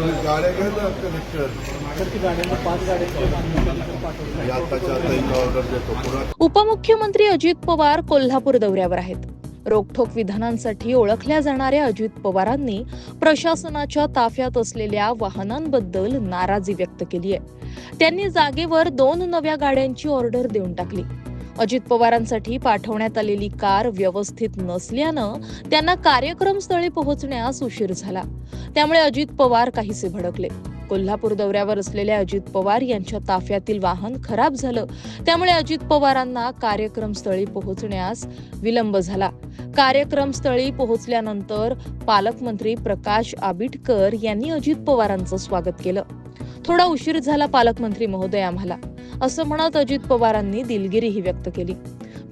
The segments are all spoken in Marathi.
गाड्या कलेक्टर उपमुख्यमंत्री अजित पवार कोल्हापूर दौऱ्यावर आहेत. रोखोक विधानांसाठी ओळखल्या जाणाऱ्या अजित पवारांनी प्रशासनाच्या ताफ्यात असलेल्या वाहनांबद्दल नाराजी व्यक्त केली आहे त्यांनी जागेवर दोन नव्या गाड्यांची ऑर्डर देऊन टाकली. अजित पवारांसाठी पाठवण्यात आलेली कार व्यवस्थित नसल्यानं त्यांना कार्यक्रम स्थळी पोहोचण्यास उशीर झाला. त्यामुळे अजित पवार काहीसे भडकले. कोल्हापूर दौऱ्यावर असलेल्या अजित पवार यांच्या ताफ्यातील वाहन खराब झालं. त्यामुळे अजित पवारांना कार्यक्रम स्थळी पोहोचण्यास विलंब झाला. कार्यक्रम स्थळी पोहोचल्यानंतर पालकमंत्री प्रकाश आबिटकर यांनी अजित पवारांचं स्वागत केलं. थोडा उशीर झाला पालकमंत्री महोदय आम्हाला. असं म्हणत अजित पवारांनी दिलगिरीही व्यक्त केली.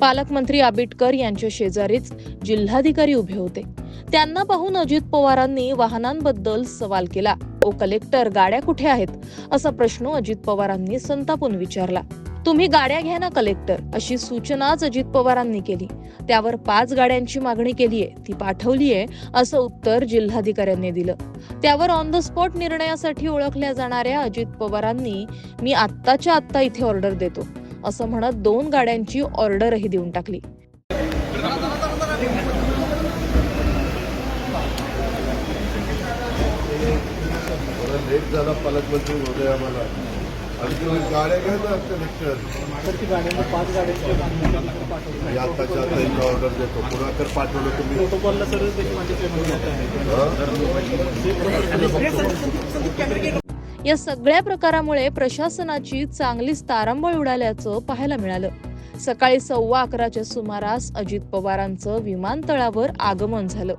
पालकमंत्री आबिटकर यांच्या शेजारीच जिल्हाधिकारी उभे होते. त्यांना पाहून अजित पवारांनी वाहनांबद्दल सवाल केला. ओ कलेक्टर गाड्या कुठे आहेत? असा प्रश्न अजित पवारांनी संतापून विचारला. तुम्ही गाड्या घ्या ना कलेक्टर. अशी सूचनाच अजित पवारांनी केली. त्यावर पाच गाड्यांची मागणी केली आहे ती पाठवली आहे असं उत्तर जिल्हाधिकाऱ्यांनी दिलं. त्यावर ऑन द स्पॉट निर्णयासाठी ओळखल्या जाणाऱ्या अजित पवारांनी मी आत्ताच्या आत्ता इथे ऑर्डर देतो. असं म्हणत दोन गाड्यांची ऑर्डरही देऊन टाकली. लेट झाला पालकमंत्री महोदय आम्हाला. गाड्या आताच्या आता एक ऑर्डर देतो पाठवलं तुम्ही प्रोटोकॉलला या सगळ्या प्रकारामुळे प्रशासनाची चांगलीच तारांबळ उडाल्याचं पाहायला मिळालं. सकाळी सव्वा अकराच्या सुमारास अजित पवारांचं विमानतळावर आगमन झालं.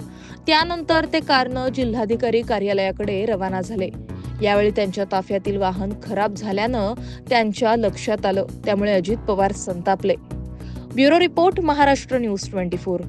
त्यानंतर ते कारनं जिल्हाधिकारी कार्यालयाकडे रवाना झाले. यावेळी त्यांच्या ताफ्यातील वाहन खराब झाल्यानं त्यांच्या लक्षात आलं. त्यामुळे Ajit Pawar संतापले. Bureau report Maharashtra news twenty four.